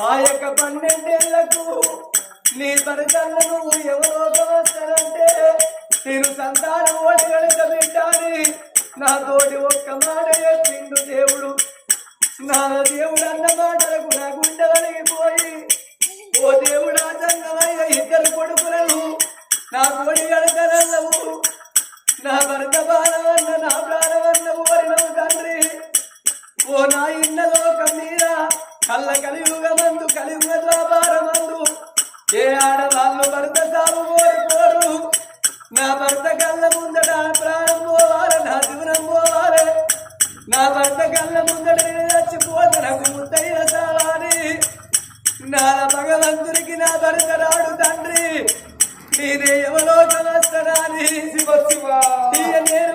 ఆ యొక్క పన్నెండేళ్ళకు నీ భర్తలను ఎవరో వస్తానంటే నేను సంతానం ఓడి కనుక నా తోటి ఒక్క మాట చెప్పిండు దేవుడు. నా దేవుడు అన్న మాటలకు నా గుండగలిగిపోయి ఓ దేవుడు సంగమయ్య ఇద్దరు కొడుకులను నా కోడి గడకనల్లవు నా భర్త బాలవన్న నా ప్రాణవన్న ఓరినవు తండ్రి. ఓ నా ఇన్న లోకం మీద కళ్ళ కలియుగ మందు కలియుగ ద్వాపార మందు. ఏ ఆడవాళ్ళు భర్త సాగు కోరుకోరు నా భర్త కళ్ళ ముందట ప్రాణం పోవాలి నా జీవనం పోవాలి. నా భర్త కళ్ళ ముందట చచ్చిపోతే నాకు ముద్దైన సావాలి. నా భగవంతునికి నా భర్త రాడు తండ్రి. నేనే ఎవలోకం వస్తానని శివ. శివ నేను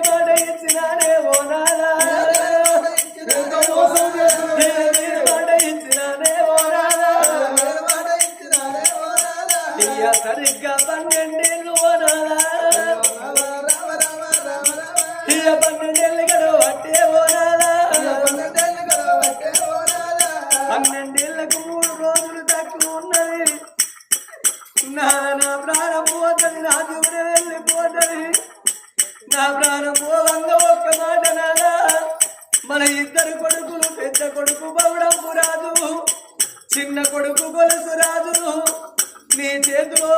నీ చేతిలో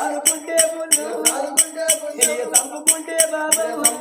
ఆడుకుంటే పుణ్యం, ఈయ చంపుకుంటే బాబు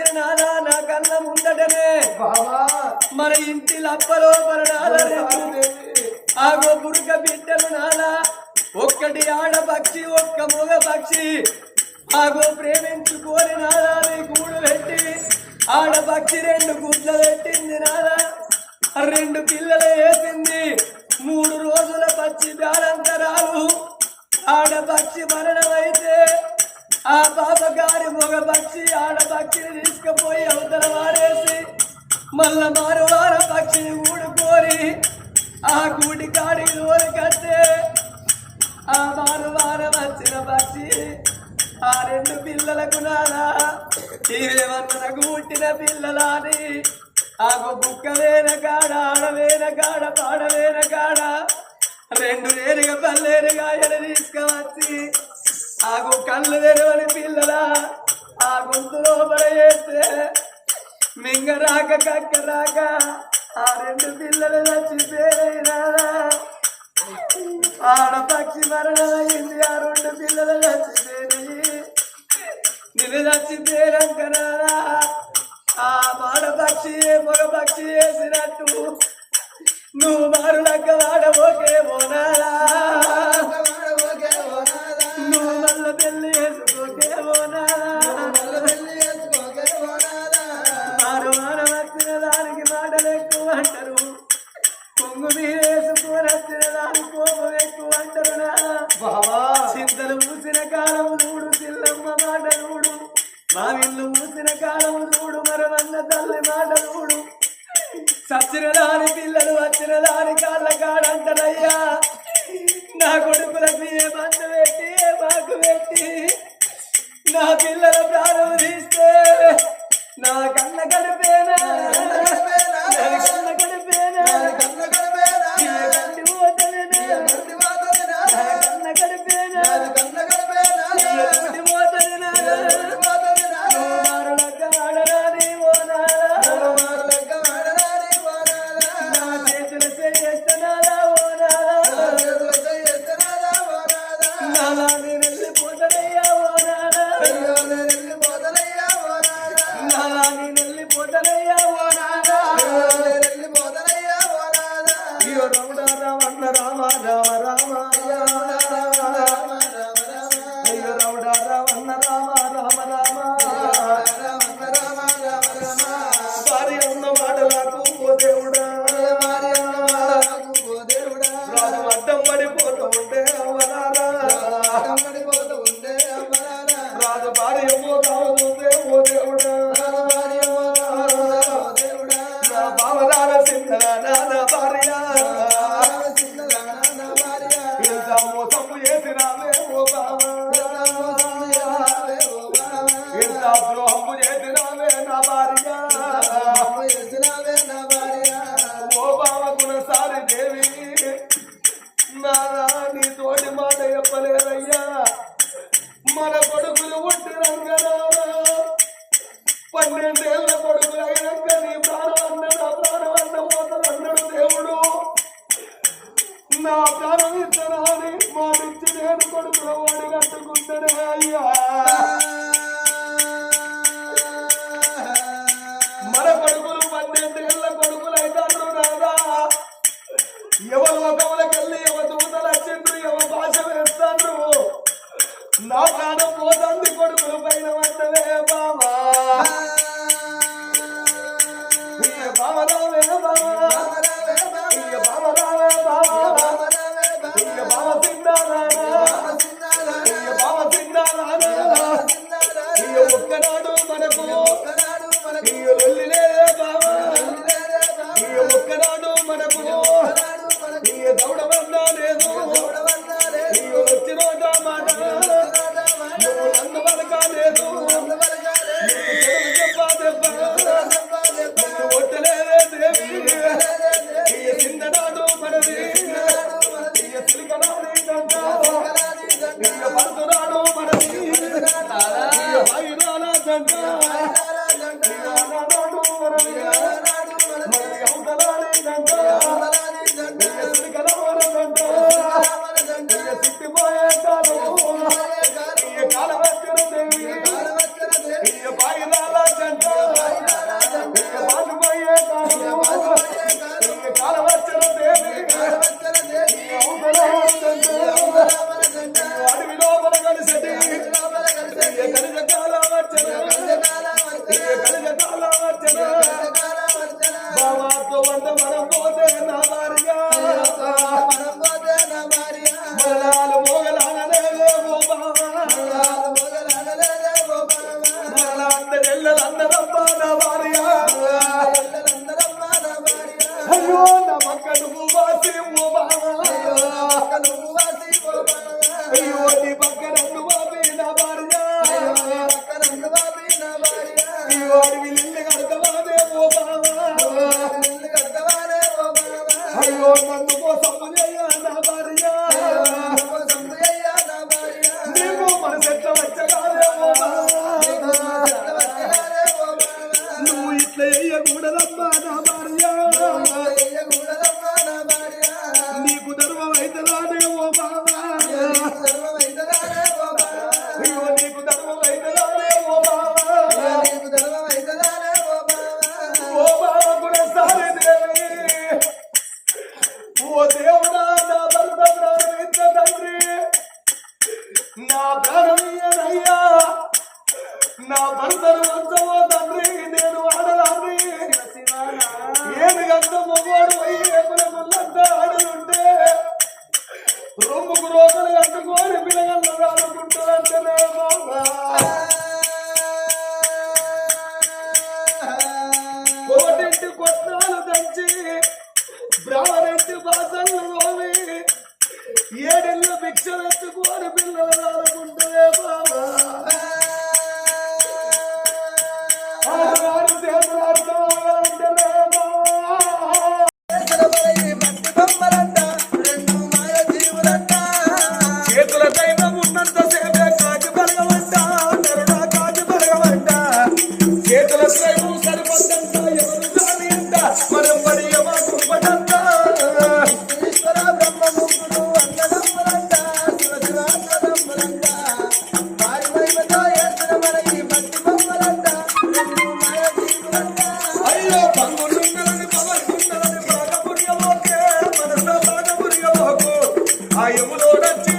నాదా నా కళ్ళ ముందటనే. మన ఇంటి లప్పలో ఆగో బుడక బిడ్డలు నాదా. ఒక్కటి ఆడపక్షి ఒక్క మగ పక్షి. ఆగో ప్రేమించుకోని నాదా నీ గూడు పెట్టి. ఆడపక్షి రెండు గుడ్లు పెట్టింది నాదా. రెండు పిల్లలు వేసింది. మూడు రోజుల పచ్చి బ్యాలంతరాలు. ఆడపక్షి మరణమైతే ఆ పాప గారి మొగ పక్షి ఆడపక్షిని తీసుకుపోయి అవతల వారేసి మళ్ళా మారువార పక్షిని ఊడుకోరి ఆ గూడి కాడి లోరి కట్టే ఆ మారువార వచ్చిన పక్షి ఆ రెండు పిల్లలకు నాదా ఇవేమన్నకు పుట్టిన పిల్లలాని ఆకు బుక్క వేన కాడ ఆడవేన కాడ పాడవేన కాడ రెండు నేరుగా పల్లేరుగా ఎడ తీసుకువచ్చి ఆగు కళ్ళు తెరవని పిల్లల ఆ గొంతు లోపల రాక కక్క రాక ఆ రెండు పిల్లలు చచ్చిపోయినా. ఆడపక్షి మరణమైంది ఆ రెండు పిల్లలు చచ్చిపోయినాయి. నిన్ను చచ్చిపోయారంకరారా ఆ మాడపక్షి మగ పక్షి వేసినట్టు నువ్వు మారులక్క వాడబోకే నీకు చెడు చెప్పా దెబ్బ ఆ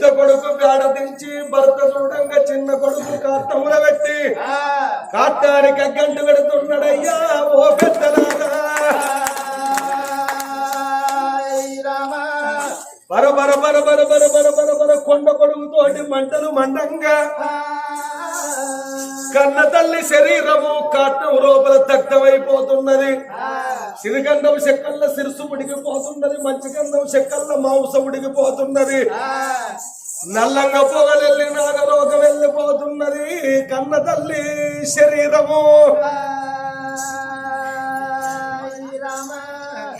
పెద్ద కొడుకు గాడ దించి భర్త చూడంగా చిన్న కొడుకు కాట్టముల పెట్టి కాట్టానికి గంట పెడుతున్నాడయ్యా ఓ పెద్దలారా బర బర బర బర బర బర బర బర కొండ కొడుకుతోటి మంటలు మండంగా. కన్న తల్లి శరీరము కాట్టం లోపల దగ్ధమైపోతున్నది. సిరిగంధం చెక్కల్ల సిరుసు ఉడికిపోతున్నది మంచి గంధం చెక్కల్ల మాంసం ఉడికిపోతున్నది నల్లంగా పొగలెళ్ళి నాగలోకం వెళ్ళిపోతున్నది కన్న తల్లి శరీరము.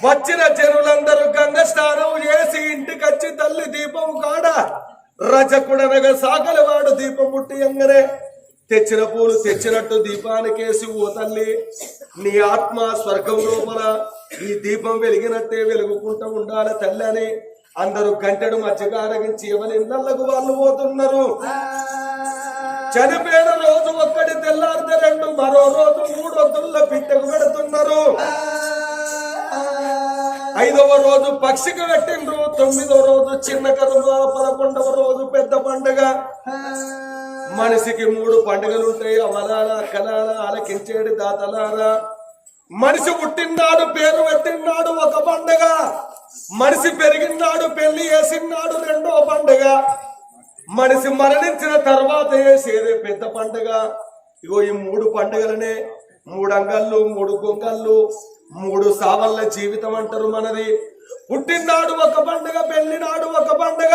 వచ్చిన జనులందరూ గంగ స్నానం చేసి ఇంటికి వచ్చి తల్లి దీపం కాడ రజకుడనగా సాగలి వాడు దీపం ముట్టి ఎంగనే. తెచ్చిన పూలు తెచ్చినట్టు దీపానికేసి ఓ తల్లి నీ ఆత్మ స్వర్గం లోపల ఈ దీపం వెలిగినట్టే వెలుగుకుంటూ ఉండాలి తల్లి అని అందరూ గంటెడు మధ్యగా అరగించి ఎవరి నల్లకు వాళ్ళు పోతున్నారు. చనిపోయిన రోజు ఒక్కటి తెల్లారితే రెండు మరో రోజు మూడొద్దుల పిట్టకు పెడుతున్నారు. ఐదవ రోజు పక్షికి పెట్టిండ్రు తొమ్మిదవ రోజు చిన్న కనుమ పదకొండవ రోజు పెద్ద పండుగ. మనిషికి మూడు పండుగలు ఉంటాయి అవలారా కలాల ఆలకించేడు దాతలారా. మనిషి పుట్టినాడు పేరు పెట్టినాడు ఒక పండుగ. మనిషి పెరిగినాడు పెళ్ళి చేసినాడు రెండో పండుగ. మనిషి మరణించిన తర్వాత వేసేది పెద్ద పండుగ. ఇగో ఈ మూడు పండుగలనే మూడు అంగళ్ళు మూడు గొంగళ్ళు మూడు సావల్ల జీవితం అంటారు మనది. పుట్టినాడు ఒక పండుగ పెళ్ళినాడు ఒక పండుగ.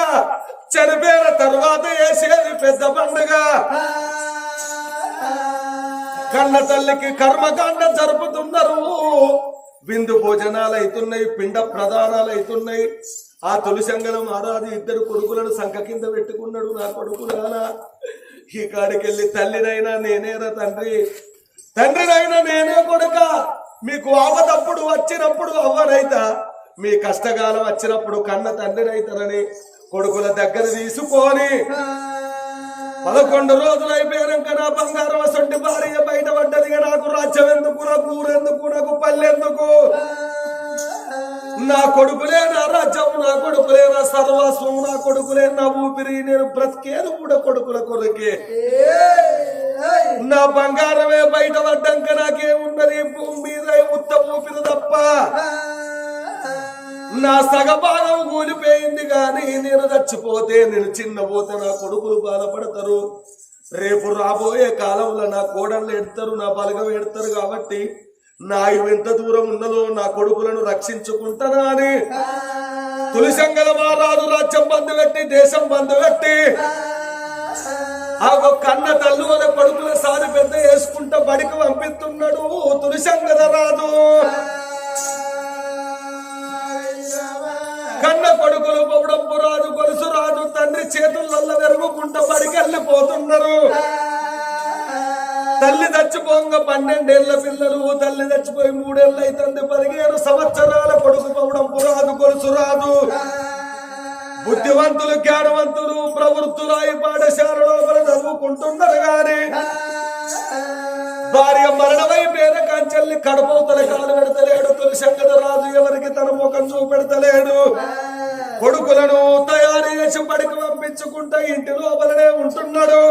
చనిపోయిన తర్వాత వేసేది పెద్ద పండుగ. కన్న తల్లికి కర్మకాండ జరుపుతున్నారు. విందు భోజనాలు అవుతున్నాయి పిండ ప్రదానాలు అవుతున్నాయి ఆ తులసంగలం ఆరాధి ఇద్దరు కొడుకులను సంఖ కింద పెట్టుకున్నాడు నా కొడుకు నానా ఈ కాడికెళ్ళి తల్లినైనా నేనేరా తండ్రి? తండ్రినైనా నేనే కొడుక. మీకు ఆపదప్పుడు వచ్చినప్పుడు అవ్వనైతా? మీ కష్టకాలం వచ్చినప్పుడు కన్న తండ్రినైతానని కొడుకుల దగ్గర తీసుకొని పదకొండు రోజులు అయిపోయాక నా బంగారం అసంటి భార్య బయటపడ్డది ఇక నాకు రాజ్యం ఎందుకు? నాకు ఊరెందుకు నాకు పల్లెందుకు నా కొడుకులే నా రాజ్యం నా కొడుకులే నా సర్వస్వం నా కొడుకులే నా ఊపిరి. నేను బ్రతికేది కూడా కొడుకుల కొరకే. నా బంగారమే బయటపడ్డాక నాకేమున్నది? భూమి మీద ఉత్త ఊపిరి తప్ప. నా సగభాగం కూలిపోయింది కానీ నేను చచ్చిపోతే నేను చిన్నపోతే నా కొడుకులు బాధపడతారు. రేపు రాబోయే కాలంలో నా కోడళ్ళు ఎడతారు నా బలగం ఎడతారు కాబట్టి నా ఎంత దూరం ఉన్నదో నా కొడుకులను రక్షించుకుంటానా అని తులిసంగల మహారాజు రాజ్యం బంధు పెట్టి దేశం బంధు పెట్టి ఆ కన్న తల్లు అనే కొడుకుల సారి పెద్ద వేసుకుంటా బడికి పంపిస్తున్నాడు తులిసంగద రాజు. కన్న కొడుకులు పౌడంపు రాజు గొలుసు రాజు తండ్రి చేతులలో వెరుగుకుంటా బడికెళ్ళిపోతున్నారు తల్లి చచ్చిపోంగ పన్నెండేళ్ళ పిల్లలు తల్లి చచ్చిపోయి మూడేళ్ళు అవుతుంది పదిహేను సంవత్సరాల కొడుకు పౌడంపు రాదు గొలుసు రాదు బుద్ధివంతులు జ్ఞానవంతులు ప్రవృత్తులు ఈ పాఠశాలలో చదువుకుంటున్నారు కానీ భార్య మరణమై పేద కంచెల్ని కడపవుతల కాలు పెడతలేడు. తులసంగద రాజు ఎవరికి తన ముఖం చూపెడతలేడు. కొడుకులను తయారు చేసి పడికి పంపించుకుంటా ఇంటి లోపలనే ఉంటున్నాడు.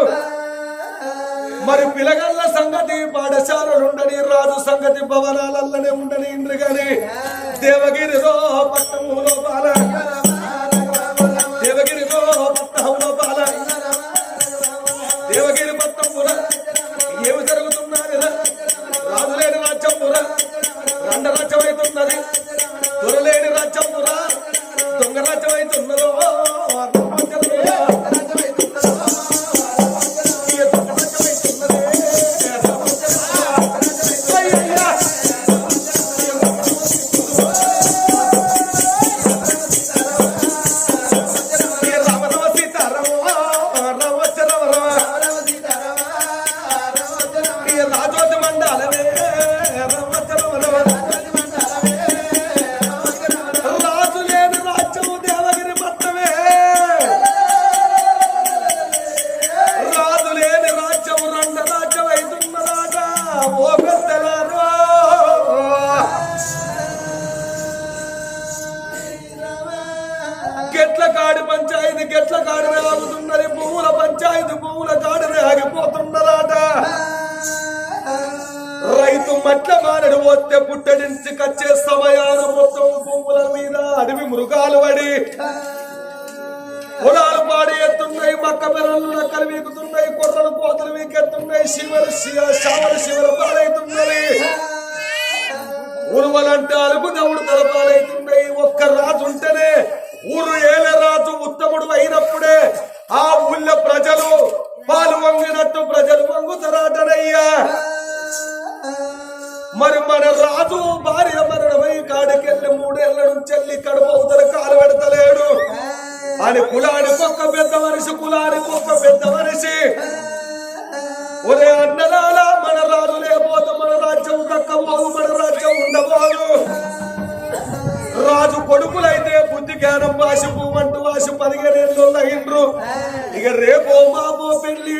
మరి పిలగల్ల సంగతి పాఠశాలలుండని రాజు సంగతి భవనాలల్లనే ఉండని ఇండ్రు గాని దేవగిరిలో పట్టణము దొంగ రాజ్యం అవుతున్నది దొరలేని రాజ్యం దొంగ రాజ్యం అవుతున్నదో ఎత్తున్నాయి నక్కలు వీకుతున్నాయి కొర్రలు కోతలు వీకెత్తున్నాయి శివరు శివ- శివరు పాలవుతున్నాయి ఉరువలంటే అలుగు దేవుడు తలపాలవుతున్నాయి ఒక్క రాజు ఉంటేనే ఊరు ఏల రాజు ఉత్తముడు అయినప్పుడే ఆ ఊళ్ళో ప్రజలు పాలు వంగినట్టు ప్రజలు వంగుతారాటనయ్యా. మరి మన రాజు భార్య మరణమై కాడికెళ్ళి మూడేళ్ళ నుంచి వెళ్ళి కడుపు అవుతారు కాలు పెడతలేడు. అని కులానికి ఒక్క పెద్ద మనిషి కులానికి ఒక్క పెద్ద మనిషి. ఒరే అన్నలాల మన రాజు లేకపోతే మన రాజ్యం దక్కబోదు మన రాజ్యం ఉండబోదు. రాజు కొడుకులైతే బుద్ధి జ్ఞానం వాసి పువ్వంటు వాసి పదిహేనేళ్ళు అయిండ్రు ఇక రేపో మాపో పెళ్ళి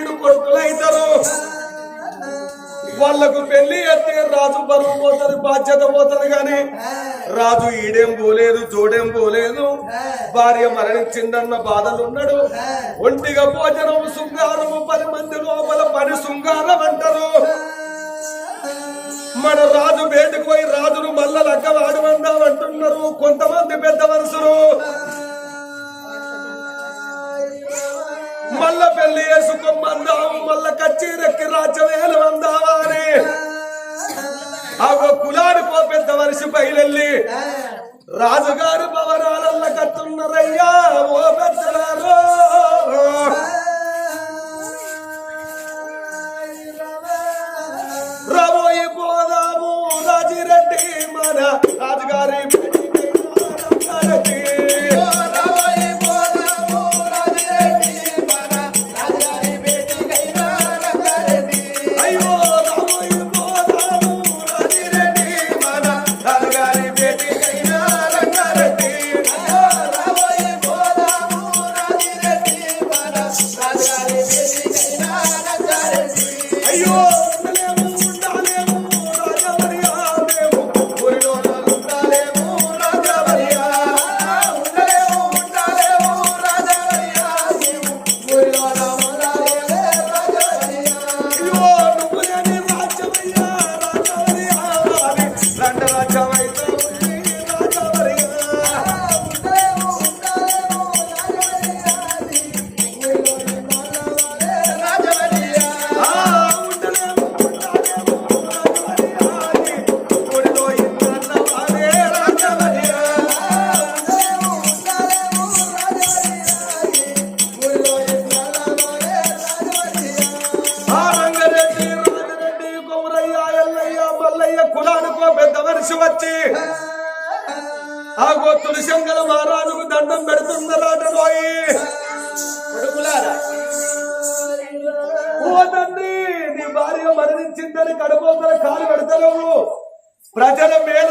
వాళ్ళకు పెళ్ళి ఎత్తే రాజు బరువు పోతుంది బాధ్యత పోతుంది గాని రాజు ఈడేం పోలేదు జోడేం పోలేదు. భార్య మరణించిందన్న బాధలున్నాడు. ఒంటిగా భోజనం శృంగారము పది మంది లోపల పని శృంగారం అంటారు. మన రాజు బయటకు పోయి రాజును మల్ల లక్క వాడమందాం అంటున్నారు కొంతమంది పెద్ద మనుషులు మల్ల పెళ్ళి చేసుకోమందాము మల్ల కచ్చీరెక్కి రాజ్యమేలు అందావా అని ఆ కులానికి పెద్ద మనిషి బయలెళ్ళి రాజుగారు భవనాలల్ల కత్తున్నారయ్యా ఓ పెద్దలారో.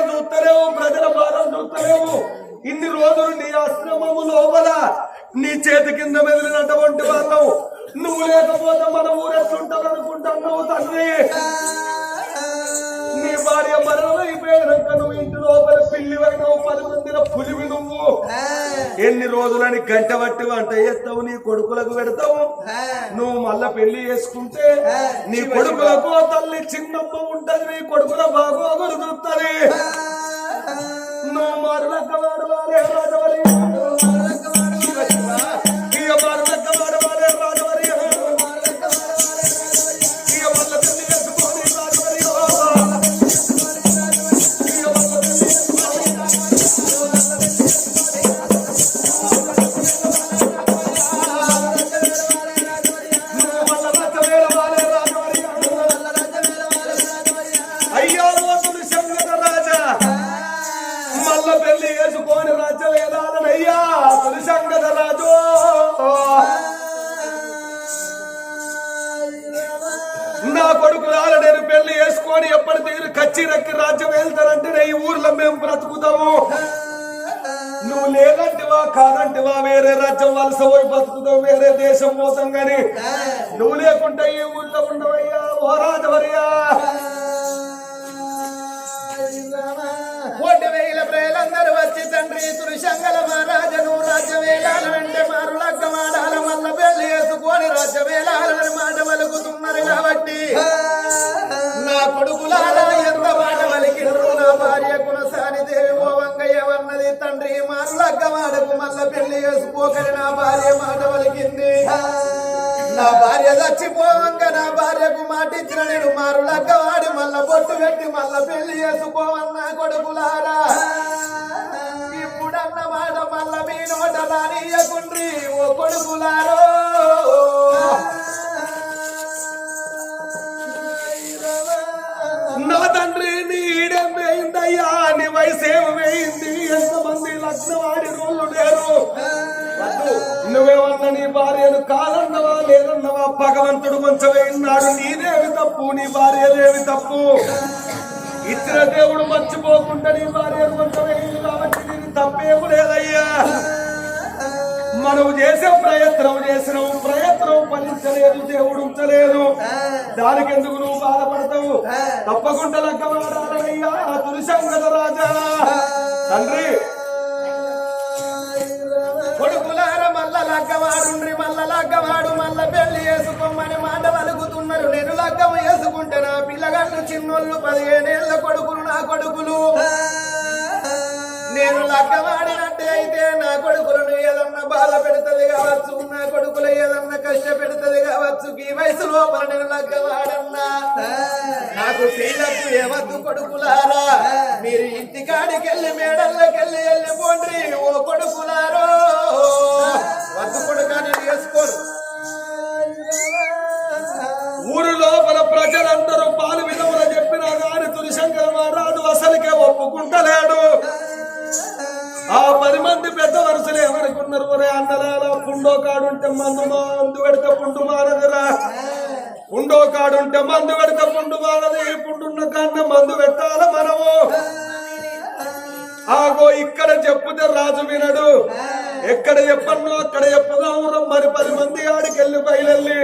ప్రజల చూస్తలేవు ప్రజల భారం చూస్తలేవు ఇన్ని రోజులు నీ ఆశ్రమము లోపల నీ చేతి కింద మెదిలినటువంటి వాళ్ళం. నువ్వు లేకపోతే మన అనుకుంటా అనుకుంటున్నావు తండ్రి. నీ భార్య మరణం అయిపోయాక నువ్వు ఇంటి లోపల పిల్లి అయినావు పది మందిల పులివి నువ్వు. ఎన్ని రోజులని గంట బట్టి వంట చేస్తావు నీ కొడుకులకు పెడతావు? నువ్వు మళ్ళా పెళ్ళి చేసుకుంటే నీ కొడుకులకు తల్లి చిన్నమ్మ ఉంటది నీ కొడుకుల బాగోగులు చూస్తుంది నువ్వు మరలక్క వాడవాలే మాట ఇచ్చిన నేను మారు లగ్గవాడి మల్ల బొట్టు పెట్టి మల్ల పెళ్ళి చేసుకోవన్నా కొడుకులారా. ఇప్పుడన్న మాట మల్ల మీ నోట రానియకుండ్రి ఓ కొడుకులారో. నా తండ్రి నీడేం వేయిందయ్యా నీ వయసు ఏం వేయింది ఎంతమంది లగ్నవాడి రోళ్ళు లేరు? నువ్వేమన్నా నీ భార్యను కాదన్నా లేదన్నవా భగవంతుడు కొంచెం వేయినాడు నీదేమి తప్పు? నీ భార్యదేమి తప్పు? ఇచ్చిన దేవుడు మర్చిపోకుండా నీ భార్య కొంచెం కాబట్టి నేను తప్పేము లేదయ్యా. మనం చేసే ప్రయత్నం చేసినావు ప్రయత్నం ఫలించలేదు దేవుడు ఉంచలేదు. దానికి ఎందుకు నువ్వు బాధపడతావు? తప్పకుండా లగ్గమాడాలయ్యా లగ్గవాడాలయ్యా కదా రాజా. తండ్రి కొడుకు లగ్గవాడుండ్రి మల్ల లగ్గవాడు మళ్ళ పెళ్ళి చేసుకోమని మాట పలుకుతున్నారు. నేను లగ్గం వేసుకుంటే నా పిల్లగాళ్ళు చిన్నోళ్ళు పదిహేనేళ్ళ కొడుకులు నా కొడుకులు. నేను లగ్గవాడినట్టే అయితే నా కొడుకులను ఏదన్నా బాధ పెడుతుంది కావచ్చు నా కొడుకులు ఏదన్నా కష్ట పెడుతుంది కావచ్చు ఈ వయసు లోపల నేను లగ్గవాడన్నా. నాకు పిల్లకు ఏవద్దు కొడుకులారా? మీరు ఇంటికాడికి వెళ్ళి మేడల్లోకి వెళ్ళి పోండి ఓ కొడుకులారో. నేను చేసుకోను ఊరు లోపల ప్రజలందరూ పాలు విధములు చెప్పినా గాని తులశంకర మహారాజు అసలుకే ఒప్పుకుంటలేడు. ఆ పది మంది పెద్ద వరుసలు ఏమనుకున్నారు ఒరే అన్నలాల పుండో కాడుంటే మందు మందు పెడితే పుండు మానదురా. పుండో కాడుంటే మందు పెడితే పుండు మానది. పుండున్న కన్నా మందు పెట్టాల మనము? ఆగో ఇక్కడ చెప్పుతే రాజు వినడు. ఎక్కడ చెప్పన్నో అక్కడ చెప్పదాము మరి పది మంది ఆడికెళ్ళి బయలెళ్ళి